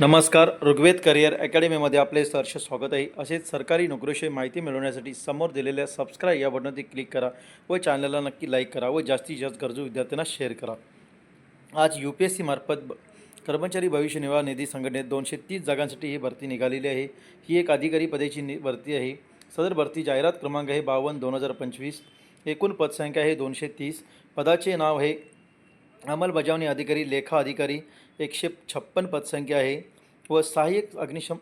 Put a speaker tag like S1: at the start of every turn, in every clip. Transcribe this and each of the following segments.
S1: नमस्कार ऋग्वेद करिअर अकॅडमीमध्ये आपले सहर्ष स्वागत आहे. असेच सरकारी नोकरीविषयी माहिती मिळवण्यासाठी समोर दिलेल्या सबस्क्राईब या बटनवरती क्लिक करा व चॅनलला नक्की लाईक करा व जास्तीत जास्त गरजू विद्यार्थ्यांना शेअर करा. आज यू पी एस सी मार्फत कर्मचारी भविष्य निर्वाह निधी संघटनेत दोनशे तीस जागांसाठी ही भरती निघालेली आहे. ही एक अधिकारी पदाची नि भरती आहे. सदर भरती जाहिरात क्रमांक आहे बावन्न दोन हजार पंचवीस. एकूण पदसंख्या आहे दोनशे तीस. पदाचे नाव आहे अंमलबजावणी अधिकारी लेखा अधिकारी एकशे छप्पन पदसंख्या आहे व सहाय्यक अग्निशम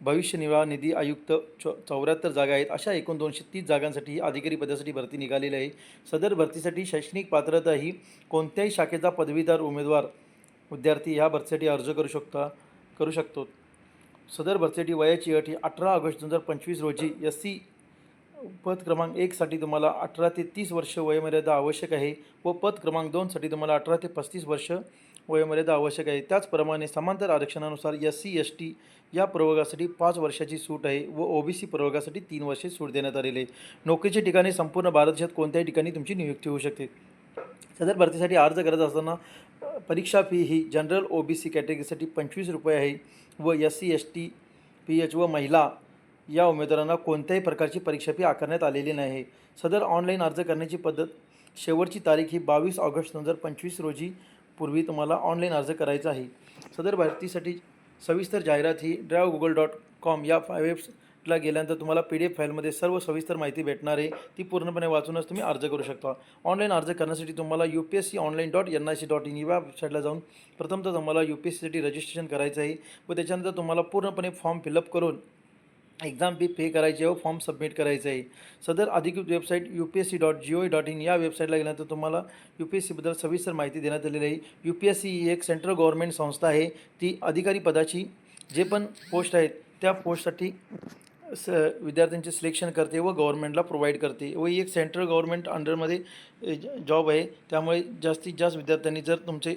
S1: भविष्य निर्वाह निधी आयुक्त चौ चौऱ्याहत्तर जागा आहेत. अशा एकूण दोनशे तीस जागांसाठी ही अधिकारी पदासाठी भरती निघालेली आहे. सदर भरतीसाठी शैक्षणिक पात्रता ही कोणत्याही शाखेचा पदवीधर उमेदवार विद्यार्थी ह्या भरतीसाठी अर्ज करू शकता करू शकतो. सदर भरतीसाठी वयाची अट ही अठरा ऑगस्ट दोन हजार पंचवीस रोजी एस सी पद क्रमांक एकसाठी तुम्हाला अठरा ते तीस वर्ष वयोमर्यादा आवश्यक आहे व पद क्रमांक दोनसाठी तुम्हाला अठरा ते पस्तीस वर्ष वयोमर्यादा आवश्यक आहे. त्याचप्रमाणे समांतर आरक्षणानुसार एस सी एस टी या प्रवर्गासाठी पाच वर्षाची सूट आहे व ओ बी सी प्रवर्गासाठी तीन वर्षे सूट देण्यात आलेली आहे. नोकरीच्या ठिकाणी संपूर्ण भारत देशात कोणत्याही ठिकाणी तुमची नियुक्ती होऊ शकते. सदर भरतीसाठी अर्ज करत असताना परीक्षा फी ही जनरल ओ बी सी कॅटेगरीसाठी पंचवीस रुपये आहे व S C S T P H व महिला या उमेदवारांना कोणत्याही प्रकारची परीक्षा फी आकारण्यात आलेली नाही. सदर ऑनलाईन अर्ज करण्याची पद्धत शेवटची तारीख ही बावीस ऑगस्ट दोन हजार पंचवीस रोजी पूर्वी तुम्हाला ऑनलाईन अर्ज करायचा आहे. सदर भरतीसाठी सविस्तर जाहिरात ही ड्राईव्ह गुगल डॉट कॉम या फा वेबसाईटला गेल्यानंतर तुम्हाला पी डी एफ फाईलमध्ये सर्व सविस्तर माहिती भेटणार आहे. ती पूर्णपणे वाचूनच तुम्ही अर्ज करू शकता. ऑनलाईन अर्ज करण्यासाठी तुम्हाला U P S C online dot N I C dot in या वेबसाईटला जाऊन प्रथमतः तुम्हाला यू पी एस सीसाठी रजिस्ट्रेशन करायचं आहे व त्याच्यानंतर तुम्हाला पूर्णपणे फॉर्म फिलअप करून एक्झाम फी पे करायची आहे व फॉर्म सबमिट करायचं आहे. सदर अधिकृत website U P S C dot G O dot in या वेबसाईटला गेल्यानंतर तुम्हाला यू पी एस सीबद्दल सविस्तर माहिती देण्यात आलेली आहे. यू पी एस सी ही एक सेंट्रल गव्हर्नमेंट संस्था आहे. ती अधिकारी पदाची जे पण पोस्ट आहेत त्या पोस्टसाठी स विद्यार्थ्यांचे सिलेक्शन करते व गव्हर्नमेंटला प्रोव्हाइड करते. व ही एक सेंट्रल गव्हर्नमेंट अंडरमध्ये जॉब आहे. त्यामुळे जास्तीत जास्त विद्यार्थ्यांनी जर तुमचे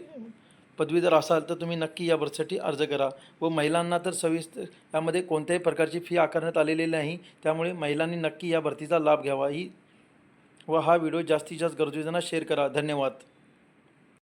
S1: पदवीधर असाल तर तुम्ही नक्की या भरतीसाठी अर्ज करा. व महिलांना तर सविस्तर यामध्ये कोणत्याही प्रकारची फी आकारण्यात आलेली नाही. त्यामुळे महिलांनी नक्की या भरतीचा लाभ घ्यावा. ही व हा व्हिडिओ जास्तीत जास्त गरजूंना शेअर करा. धन्यवाद.